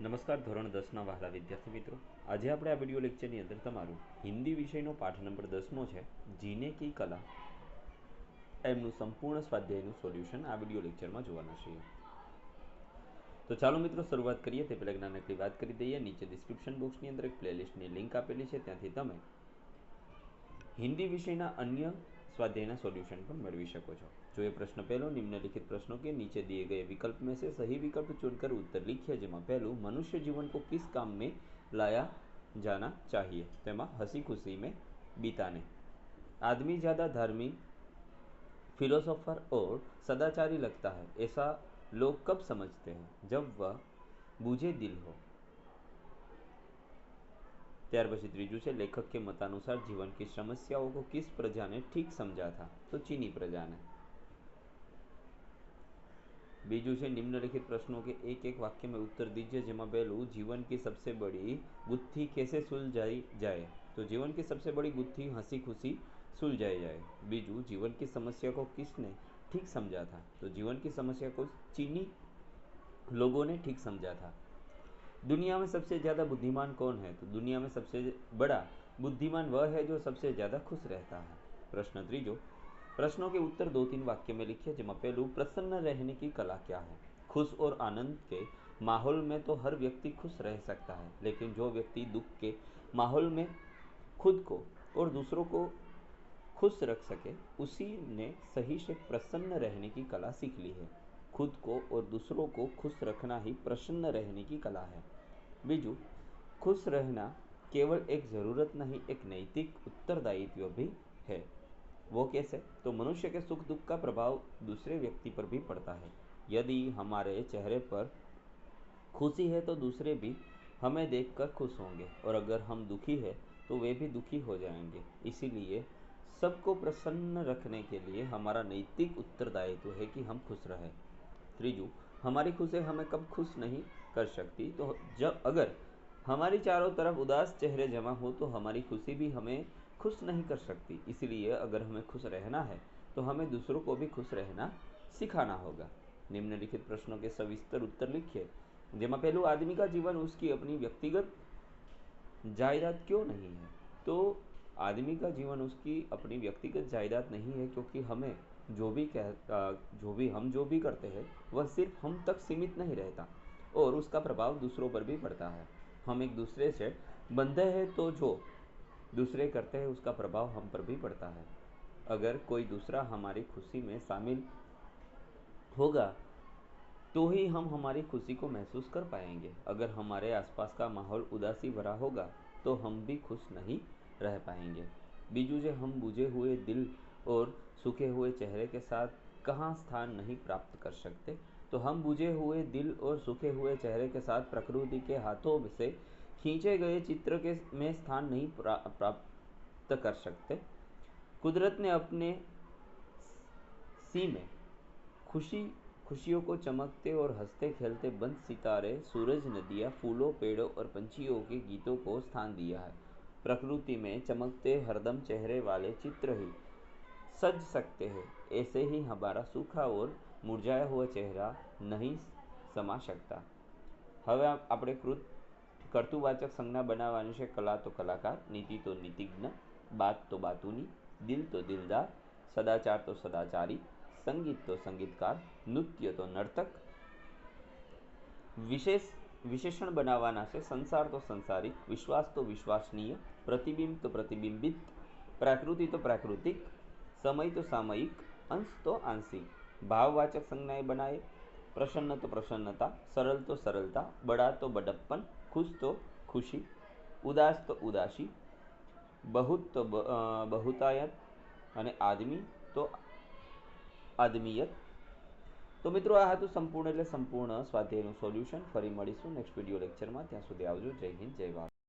નમસ્કાર ધોરણ દસના વહાલા વિદ્યાર્થી મિત્રો. આજે આપણે આ વીડિયો લેક્ચરની અંદર તમારું હિન્દી વિષયનો પાઠ નંબર દસમો છે, જીને કી કલા. એમનું સંપૂર્ણ સ્વાધ્યાયનું સોલ્યુશન આ વીડિયો લેક્ચરમાં જોવાના છીએ. તો ચાલો મિત્રો શરૂઆત કરીએ. તે પહેલાં નાનકડી વાત કરી દઈએ. નીચે ડિસ્ક્રિપ્શન બોક્સની અંદર એક પ્લેલિસ્ટની લિંક આપેલી છે. ત્યાંથી તમે હિન્દી વિષયના અન્ય સ્વાધ્યાયના સોલ્યુશન પણ મેળવી શકો છો જો એ પ્રશ્ન પહેલો निम्नलिखित प्रश्नों के नीचे दिए गए विकल्प में से सही विकल्प चुनकर उत्तर लिखिए જેમાં પહેલું मनुष्य जीवन को किस काम में लाया जाना चाहिए તેમાં हंसी खुशी में बिताने आदमी ज़्यादा धार्मिक फिलोसोफर और सदाचारी लगता है ऐसा लोग कब समझते हैं जब वह बूझे दिल हो ત્યાર પછી ત્રીજું છે લેખક के मतानुसार जीवन की समस्याओं को किस प्रजा ने ठीक समझा था तो चीनी प्रजा ने बीजू છે निम्नलिखित प्रश्नों के एक एक वाक्य में उत्तर दीजिए જેમાં પહેલું जीवन की सबसे बड़ी गुत्थी कैसे सुलझाई जाए तो जीवन की सबसे बड़ी गुत्थी हंसी खुशी सुलझाई जाए बीजू जीवन की समस्या को किसने ठीक समझा था तो जीवन की समस्या को चीनी लोगों ने ठीक समझा था दुनिया में सबसे ज़्यादा बुद्धिमान कौन है? तो दुनिया में सबसे बड़ा बुद्धिमान वह है जो सबसे ज़्यादा खुश रहता है। प्रश्न त्रीजो। प्रश्नों के उत्तर दो तीन वाक्य में लिखिए जिसमें पहलू, प्रसन्न रहने की कला क्या है? खुश और आनंद के माहौल में तो हर व्यक्ति खुश रह सकता है, लेकिन जो व्यक्ति दुख के माहौल में खुद को और दूसरों को खुश रख सके, उसी ने सही से प्रसन्न रहने की कला सीख ली है। खुद को और दूसरों को खुश रखना ही प्रसन्न रहने की कला है। बीजू, खुश रहना केवल एक ज़रूरत नहीं, एक नैतिक उत्तरदायित्व भी है। वो कैसे? तो मनुष्य के सुख दुख का प्रभाव दूसरे व्यक्ति पर भी पड़ता है। यदि हमारे चेहरे पर खुशी है तो दूसरे भी हमें देखकर खुश होंगे, और अगर हम दुखी है तो वे भी दुखी हो जाएँगे। इसीलिए सबको प्रसन्न रखने के लिए हमारा नैतिक उत्तरदायित्व है कि हम खुश रहें। त्रिजु हमारी खुशे हमें कब खुश नहीं कर सकती? तो जब अगर हमारी चारों तरफ़ उदास चेहरे जमा हो तो हमारी खुशी भी हमें खुश नहीं कर सकती। इसलिए अगर हमें खुश रहना है तो हमें दूसरों को भी खुश रहना सिखाना होगा। निम्नलिखित प्रश्नों के सविस्तर उत्तर लिखिए। जमा पहलू, आदमी का जीवन, उसकी अपनी व्यक्तिगत जायदाद क्यों नहीं है? तो आदमी का जीवन, उसकी अपनी व्यक्तिगत जायदाद नहीं है, क्योंकि हमें जो भी कह जो भी हम जो भी करते हैं, वह सिर्फ़ हम तक सीमित नहीं रहता और उसका प्रभाव दूसरों पर भी पड़ता है। हम एक दूसरे से बंधे हैं तो जो दूसरे करते हैं, उसका प्रभाव हम पर भी पड़ता है। अगर कोई दूसरा हमारी खुशी में शामिल होगा तो ही हम हमारी खुशी को महसूस कर पाएँगे। अगर हमारे आसपास का माहौल उदासी भरा होगा तो हम भी खुश नहीं रह पाएँगे। बीजू से हम बुझे हुए दिल और सूखे हुए चेहरे के साथ कहाँ स्थान नहीं प्राप्त कर सकते? तो हम बुझे हुए दिल और सूखे हुए चेहरे के साथ प्रकृति के हाथों से खींचे गए चित्र के में स्थान नहीं प्रा, प्राप्त कर सकते। कुदरत ने अपने सी में खुशी खुशियों को चमकते और हँसते खेलते बंद सितारे सूरज नदियाँ फूलों पेड़ों और पंछियों के गीतों को स्थान दिया है। प्रकृति में चमकते हरदम चेहरे वाले चित्र ही सज सकते हैं ऐसे ही हमारा सूखा और मुरझाया हुआ चेहरा नहीं સમા શકતા હવે આપણે કૃત કર્તુવાચક સંજ્ઞા બનાવવાની છે કલા તો કલાકાર નીતિ તો નીતિજ્ઞ બાત તો બાતુની દિલ તો દિલદાર સદાચાર તો સદાચારી સંગીત તો સંગીતકાર નૃત્ય તો નર્તક વિશેષ વિશેષણ બનાવવાના છે સંસાર તો સંસારિક વિશ્વાસ તો વિશ્વાસનીય પ્રતિબિંબ તો પ્રતિબિંબિત પ્રાકૃતિ તો પ્રાકૃતિક સમય તો સામયિક, અંશ તો આંશિક. ભાવવાચક સંજ્ઞાએ બનાવે પ્રસન્ન તો પ્રસન્નતા, સરળ તો સરળતા બડા તો બડપ્પન, ખુશ તો ખુશી, ઉદાસ તો ઉદાસી, બહુત તો બહુતાયત અને આદમી તો આદમીયત. તો મિત્રો, આ હતું સંપૂર્ણ એટલે સંપૂર્ણ સ્વાધ્યાયનું સોલ્યુશન ફરી મળીશું નેક્સ્ટ વીડિયો લેક્ચરમાં ત્યાં સુધી આવજો. જય હિન્દ, જય ભારત.